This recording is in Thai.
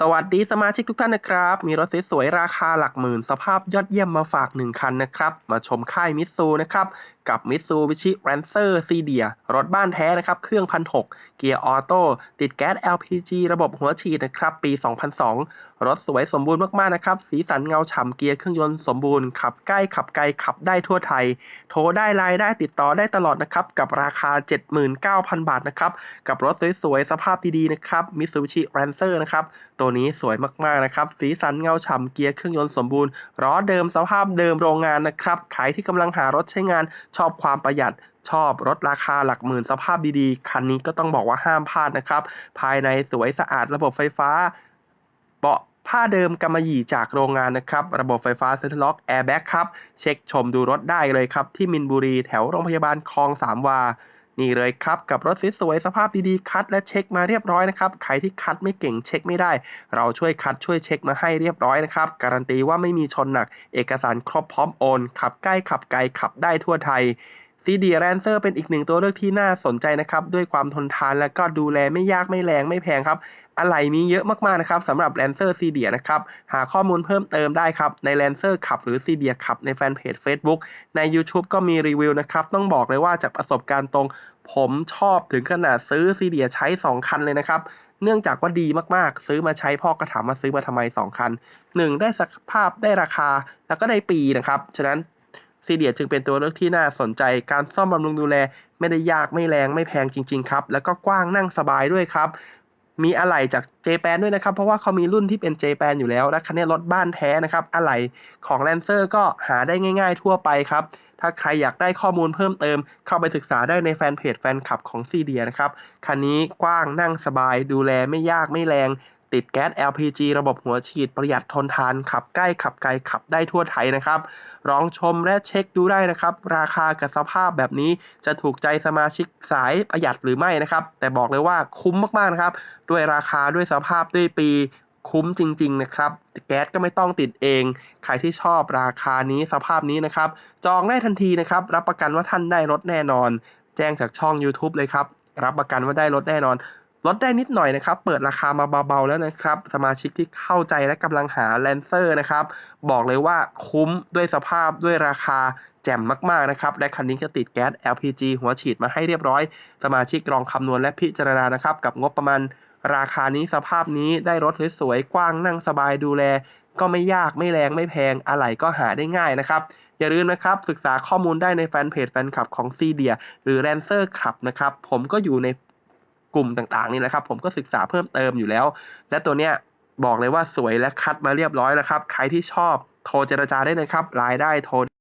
สวัสดีสมาชิกทุกท่านนะครับ มีรถสวยๆราคาหลักหมื่น สภาพยอดเยี่ยมมาฝาก 1 คันนะครับ มาชมค่ายมิตซูนะครับ กับมิตซูบิชิแรนเซอร์ซีเดียรถบ้านแท้นะครับ เครื่องพันหกเกียร์ออโต้ติดแก๊ส LPG ระบบหัวฉีดนะครับ ปี 2002 รถสวยสมบูรณ์มากๆนะครับ สีสันเงาฉ่ำเกียร์เครื่องยนต์สมบูรณ์ ขับใกล้ขับไกลขับได้ทั่วไทย โทรได้ไลน์ได้ติดต่อได้ตลอดนะครับกับราคา 79,000 บาทนะครับกับรถสวยๆสภาพดีๆนะครับ Mitsubishi Lancer นะครับตัวนี้สวยมากๆนะครับ สีสันเงาฉ่ำเกียร์เครื่องยนต์สมบูรณ์ล้อเดิมสภาพเดิมโรงงานนะครับใครที่กำลังหารถใช้งานชอบความประหยัดชอบรถราคาหลักหมื่นสภาพดีๆ คันนี้ก็ต้องบอกว่าห้ามพลาดนะครับ ภายในสวยสะอาดระบบไฟฟ้า เบาะผ้าเดิมกำมะหยี่จากโรงงานนะครับ ระบบไฟฟ้าเซ็นทรัลล็อกแอร์แบ็กครับ เช็คชมดูรถได้เลยครับ ที่มินบุรีแถวโรงพยาบาลคลองสามวา นี่เลยครับกับรถสวยๆสภาพดีๆคัดและเช็คมาเรียบร้อยนะครับใครที่คัดไม่เก่งเช็คไม่ได้ เราช่วยคัดช่วยเช็คมาให้เรียบร้อยนะครับการันตีว่าไม่มีชนหนัก เอกสารครบพร้อมโอน ขับใกล้ขับไกลขับได้ทั่วไทย ซีดีแรนเซอร์เป็นอีกหนึ่งตัวเลือกที่น่าสนใจนะครับด้วยความทนทานและก็ดูแลไม่ยากไม่แรงไม่แพงครับอะไหล่มีเยอะมากๆนะครับสำหรับ Lancer c d นะครับหาข้อมูลเพิ่มเติมได้ครับใน Lancer ขับหรือ c d ขับในแฟนเพจ Facebook ใน YouTube ก็มีรีวิวนะครับต้องบอกเลยว่าจากประสบการณ์ตรง ผมชอบถึงขนาดซื้อ c d ใช้ 2 คันเลยนะครับเนื่องจากว่าดีมากๆ ซื้อมาใช้พ่อก็ถามมาซื้อมาทำไม 2 คัน 1 ได้สภาพได้ราคาแล้วก็ได้ปีนะครับ ฉะนั้น ซีเดียจึงเป็นตัวเลือกที่น่าสนใจ การซ่อมบำรุงดูแล ไม่ได้ยากไม่แรงไม่แพงจริง ๆ ครับ แล้วก็กว้างนั่งสบายด้วยครับ มีอะไหล่จากเจแปนด้วยนะครับ เพราะว่าเขามีรุ่นที่เป็นเจแปนอยู่แล้ว และคันนี้รถบ้านแท้นะครับ อะไหล่ของ Lancer ก็หาได้ง่าย ๆ ทั่วไปครับถ้าใครอยากได้ข้อมูลเพิ่มเติม เข้าไปศึกษาได้ในแฟนเพจแฟนคลับของซีเดียนะครับ คันนี้กว้างนั่งสบาย ดูแลไม่ยากไม่แรง ติดแก๊ส LPG ระบบหัวฉีดประหยัดทนทาน ขับใกล้ขับไกลขับได้ทั่วไทยนะครับลองชมและเช็คดูได้นะครับ ราคากับสภาพแบบนี้จะถูกใจสมาชิกสายประหยัดหรือไม่นะครับ แต่บอกเลยว่าคุ้มมากๆนะครับ ด้วยราคาด้วยสภาพด้วยปีคุ้มจริง ๆ นะครับ แก๊สก็ไม่ต้องติดเอง ใครที่ชอบราคานี้สภาพนี้นะครับ จองได้ทันทีนะครับ รับประกันว่าท่านได้รถแน่นอน แจ้งจากช่อง YouTube เลยครับ รับประกันว่าได้รถแน่นอน ลดได้นิดหน่อยนะครับ เปิดราคามาเบาๆแล้วนะครับ สมาชิกที่เข้าใจและกำลังหา Lancer นะครับ บอกเลยว่าคุ้มด้วยสภาพด้วยราคาแจ่มมากๆนะครับ และคันนี้จะติดแก๊ส LPG หัวฉีดมาให้เรียบร้อย สมาชิกลองคำนวณและพิจารณานะครับ กับงบประมาณราคานี้สภาพนี้ได้รถสวยๆ กว้างนั่งสบายดูแล ก็ไม่ยากไม่แรงไม่แพงอะไหล่ก็หาได้ง่ายนะครับ อย่าลืมนะครับ ศึกษาข้อมูลได้ในแฟนเพจแฟนคลับของซีเดียหรือ Lancer ครับนะครับ ผมก็อยู่ใน กลุ่มต่างๆนี่แหละครับผมก็ศึกษาเพิ่มเติมอยู่แล้ว และตัวเนี้ยบอกเลยว่าสวยและคัดมาเรียบร้อยแล้วครับ ใครที่ชอบโทรเจรจาได้เลยครับไลน์ได้โทร